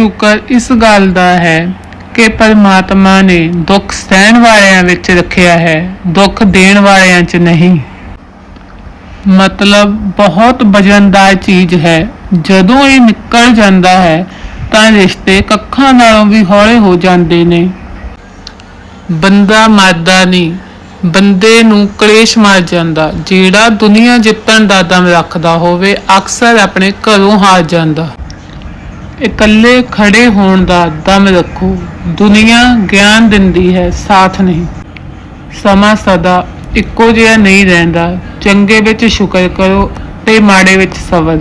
ਸ਼ੁਕਰ ਇਸ ਗੱਲ ਦਾ ਹੈ ਕਿ ਪਰਮਾਤਮਾ ਨੇ ਦੁੱਖ ਸਹਿਣ ਵਾਲਿਆਂ ਵਿੱਚ ਰੱਖਿਆ ਹੈ, ਦੁੱਖ ਦੇਣ ਵਾਲਿਆਂ 'ਚ ਨਹੀਂ। ਮਤਲਬ ਬਹੁਤ ਵਜਨਦਾਰ ਚੀਜ਼ ਹੈ, ਜਦੋਂ ਇਹ ਨਿਕਲ ਜਾਂਦਾ ਹੈ, ਤਾਂ ਰਿਸ਼ਤੇ ਕੱਖਾਂ ਨਾਲੋਂ ਵੀ ਹੌਲੇ ਹੋ ਜਾਂਦੇ ਨੇ। ਬੰਦਾ ਮਰਦਾ ਨਹੀਂ, ਬੰਦੇ ਨੂੰ ਕਲੇਸ਼ ਮਾਰ ਜਾਂਦਾ, ਜਿਹੜਾ ਦੁਨੀਆ ਜਿੱਤਣ ਦਾ ਦਮ ਰੱਖਦਾ ਹੋਵੇ, ਅਕਸਰ ਆਪਣੇ ਘਰੋਂ ਹਾਰ ਜਾਂਦਾ। ਇਕੱਲੇ ਖੜੇ ਹੋਣ ਦਾ ਦਮ ਰੱਖੋ। ਦੁਨੀਆ ਗਿਆਨ ਦਿੰਦੀ ਹੈ, ਸਾਥ ਨਹੀਂ। ਸਮਾਂ ਸਦਾ ਇੱਕੋ ਜਿਹਾ ਨਹੀਂ ਰਹਿੰਦਾ। ਚੰਗੇ ਵਿੱਚ ਸ਼ੁਕਰ ਕਰੋ ਤੇ ਮਾੜੇ ਵਿੱਚ ਸਬਰ।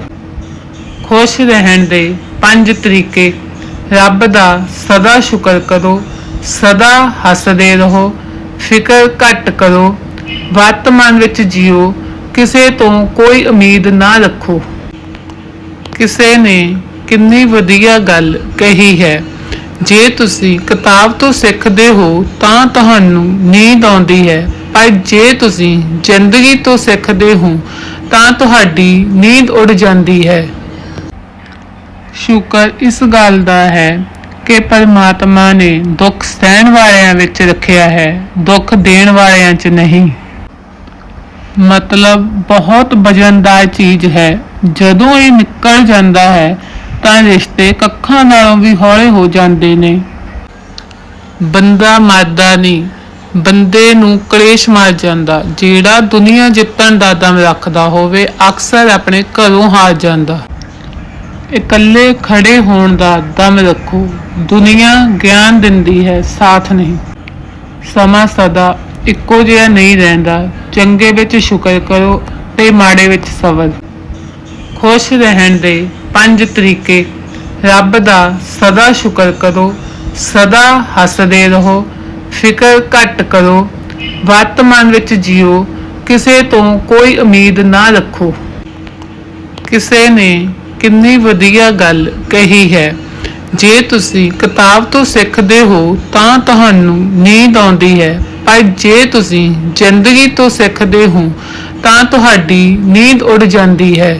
ਖੁਸ਼ ਰਹਿਣ ਦੇ ਪੰਜ ਤਰੀਕੇ। ਰੱਬ ਦਾ ਸਦਾ ਸ਼ੁਕਰ ਕਰੋ, ਸਦਾ ਹੱਸਦੇ ਰਹੋ, ਫਿਕਰ ਘੱਟ ਕਰੋ ਵਰਤਮਾਨ ਵਿੱਚ ਜੀਓ, ਕਿਸੇ ਤੋਂ ਕੋਈ ਉਮੀਦ ਨਾ ਰੱਖੋ। ਕਿਸੇ ਨੇ ਕਿੰਨੀ ਵਧੀਆ ਗੱਲ ਕਹੀ ਹੈ। ਜੇ ਤੁਸੀਂ ਕਿਤਾਬ ਤੋਂ ਸਿੱਖਦੇ ਹੋ ਤਾਂ ਤੁਹਾਨੂੰ ਨੀਂਦ ਆਉਂਦੀ ਹੈ। ਪਰ ਜੇ ਤੁਸੀਂ ਜ਼ਿੰਦਗੀ ਤੋਂ ਸਿੱਖਦੇ ਹੋ ਤਾਂ ਤੁਹਾਡੀ ਨੀਂਦ ਉੱਡ ਜਾਂਦੀ ਹੈ। ਸ਼ੁਕਰ ਇਸ ਗੱਲ ਦਾ ਹੈ ਕਿ ਪਰਮਾਤਮਾ ਨੇ ਦੁੱਖ ਸਹਿਣ ਵਾਲਿਆਂ ਵਿੱਚ ਰੱਖਿਆ ਹੈ, ਦੁੱਖ ਦੇਣ ਵਾਲਿਆਂ 'ਚ ਨਹੀਂ। ਮਤਲਬ ਬਹੁਤ ਵਜਨਦਾਰ ਚੀਜ਼ ਹੈ। ਜਦੋਂ ਇਹ ਨਿਕਲ ਜਾਂਦਾ ਹੈ ਤਾਂ ਰਿਸ਼ਤੇ ਕੱਖਾਂ ਨਾਲੋਂ ਵੀ ਹੌਲੇ ਹੋ ਜਾਂਦੇ ਨੇ। ਬੰਦਾ ਮਰਦਾ ਨਹੀਂ, ਬੰਦੇ ਨੂੰ ਕਲੇਸ਼ ਮਾਰ ਜਾਂਦਾ। ਜਿਹੜਾ ਦੁਨੀਆ ਜਿੱਤਣ ਦਾ ਦਮ ਰੱਖਦਾ ਹੋਵੇ, ਅਕਸਰ ਆਪਣੇ ਘਰੋਂ ਹਾਰ ਜਾਂਦਾ। ਇਕੱਲੇ ਖੜੇ ਹੋਣ ਦਾ ਦਮ ਰੱਖੋ। ਦੁਨੀਆ ਗਿਆਨ ਦਿੰਦੀ ਹੈ, ਸਾਥ ਨਹੀਂ। ਸਮਾਂ ਸਦਾ ਇੱਕੋ ਜਿਹਾ ਨਹੀਂ ਰਹਿੰਦਾ। ਚੰਗੇ ਵਿੱਚ ਸ਼ੁਕਰ ਕਰੋ ਤੇ ਮਾੜੇ ਵਿੱਚ ਸਬਰ। ਖੁਸ਼ ਰਹਿਣ ਦੇ ਪੰਜ ਤਰੀਕੇ। ਰੱਬ ਦਾ ਸਦਾ ਸ਼ੁਕਰ ਕਰੋ, ਸਦਾ ਹੱਸਦੇ ਰਹੋ, ਫਿਕਰ ਘੱਟ ਕਰੋ, ਵਰਤਮਾਨ ਵਿੱਚ ਜੀਓ, ਕਿਸੇ ਤੋਂ ਕੋਈ ਉਮੀਦ ਨਾ ਰੱਖੋ। ਕਿਸੇ ਨੇ ਕਿੰਨੀ ਵਧੀਆ ਗੱਲ ਕਹੀ ਹੈ, ਜੇ ਤੁਸੀਂ ਕਿਤਾਬ ਤੋਂ ਸਿੱਖਦੇ ਹੋ ਤਾਂ ਤੁਹਾਨੂੰ ਨੀਂਦ ਆਉਂਦੀ ਹੈ, ਪਰ ਜੇ ਤੁਸੀਂ ਜ਼ਿੰਦਗੀ ਤੋਂ ਸਿੱਖਦੇ ਹੋ ਤਾਂ ਤੁਹਾਡੀ ਨੀਂਦ ਉੱਡ ਜਾਂਦੀ ਹੈ।